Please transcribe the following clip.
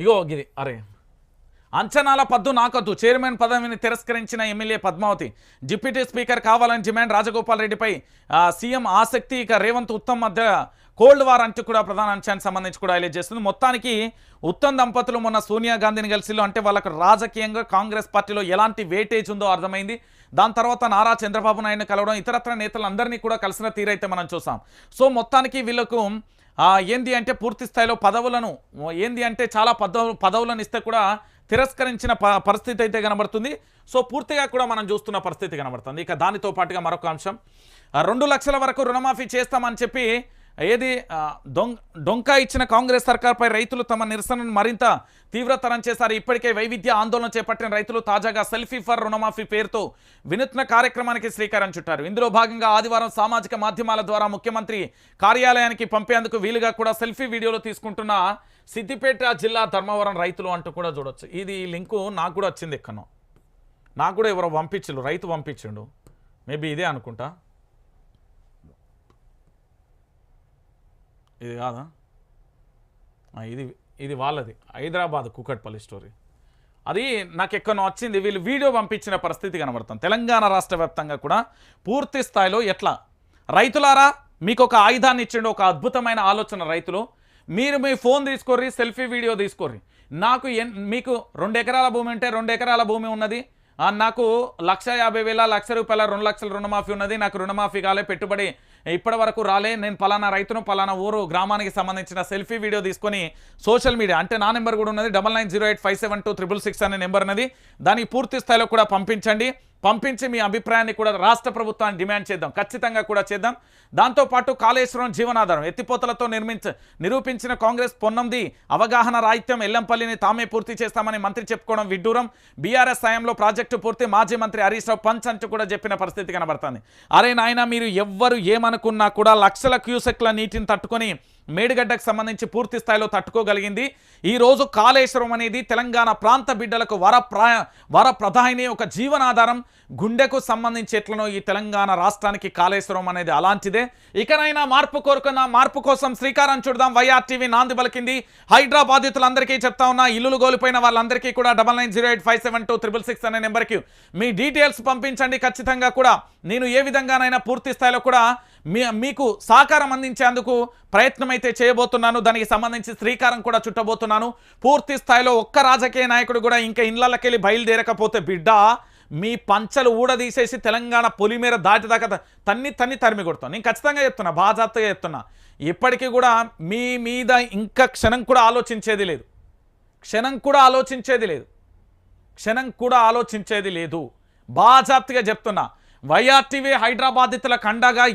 ఇగో గిది అరే అంచనాల పద్దు నాకొద్దు. చైర్మన్ పదవిని తిరస్కరించిన ఎమ్మెల్యే పద్మావతి. డిప్యూటీ స్పీకర్ కావాలని డిమాండ్ రాజగోపాల్ రెడ్డిపై సీఎం ఆసక్తి ఇక రేవంత్ ఉత్తమ్ మధ్య కోల్డ్ వార్ అంటూ కూడా ప్రధాన అంశానికి సంబంధించి కూడా హైలైట్ చేస్తుంది. మొత్తానికి ఉత్తమ్ దంపతులు మొన్న సోనియా గాంధీని కలిసిలో అంటే వాళ్ళకు రాజకీయంగా కాంగ్రెస్ పార్టీలో ఎలాంటి వేటేజ్ ఉందో అర్థమైంది. దాని తర్వాత నారా చంద్రబాబు నాయుడు కలవడం ఇతరత్ర నేతలందరినీ కూడా కలిసిన తీరైతే మనం చూసాం. సో మొత్తానికి వీళ్ళకు ఏంది అంటే పూర్తి స్థాయిలో పదవులను ఏంది అంటే చాలా పదవు పదవులను ఇస్తే కూడా తిరస్కరించిన ప పరిస్థితి అయితే కనబడుతుంది. సో పూర్తిగా కూడా మనం చూస్తున్న పరిస్థితి కనబడుతుంది. ఇక దానితో పాటుగా మరొక అంశం. రెండు లక్షల వరకు రుణమాఫీ చేస్తామని చెప్పి ఏది ఆ, దొంగ డొంక ఇచ్చిన కాంగ్రెస్ సర్కార్పై రైతులు తమ నిరసనను మరింత తీవ్రతరం చేశారు. ఇప్పటికే వైవిధ్య ఆందోళన చేపట్టిన రైతులు తాజాగా సెల్ఫీ ఫర్ రుణమాఫీ పేరుతో వినూత్న కార్యక్రమానికి శ్రీకారం చుట్టారు. ఇందులో భాగంగా ఆదివారం సామాజిక మాధ్యమాల ద్వారా ముఖ్యమంత్రి కార్యాలయానికి పంపేందుకు వీలుగా కూడా సెల్ఫీ వీడియోలు తీసుకుంటున్న సిద్దిపేట జిల్లా ధర్మవరం రైతులు అంటూ కూడా చూడొచ్చు. ఇది లింకు నాకు కూడా వచ్చింది ఎక్కనో నాకు కూడా ఎవరో పంపించు రైతు పంపించిండు. మేబీ ఇదే అనుకుంటా. ఇది కాదా? ఇది ఇది వాళ్ళది. హైదరాబాద్ కుకట్పల్లి స్టోరీ. అది నాకు ఎక్కడో వచ్చింది. వీళ్ళు వీడియో పంపించిన పరిస్థితి కనబడుతుంది తెలంగాణ రాష్ట్ర వ్యాప్తంగా కూడా పూర్తి స్థాయిలో ఎట్లా? రైతులారా మీకు ఒక ఆయుధాన్ని ఇచ్చిండు ఒక అద్భుతమైన ఆలోచన రైతులు. మీరు మీ ఫోన్ తీసుకోర్రి సెల్ఫీ వీడియో తీసుకోర్రి. నాకు ఎన్ మీకు రెండు ఎకరాల భూమి ఉంటే రెండు ఎకరాల భూమి ఉన్నది. నాకు లక్ష యాభై వేల లక్ష రూపాయల రెండు లక్షల రుణమాఫీ ఉన్నది. నాకు రుణమాఫీ కాలే పెట్టుబడి ఇప్పటి వరకు రాలే. నేను పలానా రైతును పలానా ఊరు గ్రామానికి సంబంధించిన సెల్ఫీ వీడియో తీసుకొని సోషల్ మీడియా అంటే నా నెంబర్ కూడా ఉన్నది. Double nine zero eight five seven two triple six అనే నెంబర్ ఉన్నది. దానికి పూర్తి స్థాయిలో కూడా పంపించండి. పంపించి మీ అభిప్రాయాన్ని కూడా రాష్ట్ర ప్రభుత్వాన్ని డిమాండ్ చేద్దాం. ఖచ్చితంగా కూడా చేద్దాం. దాంతోపాటు కాళేశ్వరం జీవనాధారం ఎత్తిపోతలతో నిర్మించ నిరూపించిన కాంగ్రెస్ పొన్నంది అవగాహన రాహిత్యం ఎల్లంపల్లిని తామే పూర్తి చేస్తామని మంత్రి చెప్పుకోవడం విడ్డూరం. బీఆర్ఎస్ సాయంలో ప్రాజెక్టు పూర్తి మాజీ మంత్రి హరీష్ రావు పంచ్ అంటూ కూడా చెప్పిన పరిస్థితి కనబడుతుంది. అరే నాయన మీరు ఎవ్వరు ఏమనుకున్నా కూడా లక్షల క్యూసెక్ల నీటిని తట్టుకొని మేడిగడ్డకు సంబంధించి పూర్తి స్థాయిలో తట్టుకోగలిగింది. ఈరోజు కాళేశ్వరం అనేది తెలంగాణ ప్రాంత బిడ్డలకు వర ప్రా వర ప్రధాని ఒక జీవనాధారం. గుండెకు సంబంధించి ఎట్లనో ఈ తెలంగాణ రాష్ట్రానికి కాళేశ్వరం అనేది అలాంటిదే. ఇకనైనా మార్పు కోరుకున్న మార్పు కోసం శ్రీకారం చూడదాం వైఆర్ టీవీ నాంది పలికింది. హైడ్రా బాధితులందరికీ చెప్తా ఉన్నా ఇల్లులు కోల్పోయిన వాళ్ళందరికీ కూడా double nine zero eight five seven two triple six అనే నెంబర్కి మీ డీటెయిల్స్ పంపించండి. ఖచ్చితంగా కూడా నేను ఏ విధంగానైనా పూర్తి స్థాయిలో కూడా మీ మీకు సహకారం అందించేందుకు ప్రయత్నం అయితే చేయబోతున్నాను దానికి సంబంధించి శ్రీకారం కూడా చుట్టబోతున్నాను. పూర్తి స్థాయిలో ఒక్క రాజకీయ నాయకుడు కూడా ఇంకా ఇళ్ళకెళ్ళి బయలుదేరకపోతే బిడ్డ మీ పంచలు ఊడదీసేసి తెలంగాణ పొలిమేర దాటిదాకా తన్ని తన్ని తరిమి కొడతాను నేను ఖచ్చితంగా చెప్తున్నా బాజాతగా చెప్తున్నా. ఇప్పటికీ కూడా మీ మీద ఇంకా క్షణం కూడా ఆలోచించేది లేదు. క్షణం కూడా ఆలోచించేది లేదు. క్షణం కూడా ఆలోచించేది లేదు. బాజాప్తిగా చెప్తున్నా వైఆర్టీవీ హైదరాబాదితుల కండగా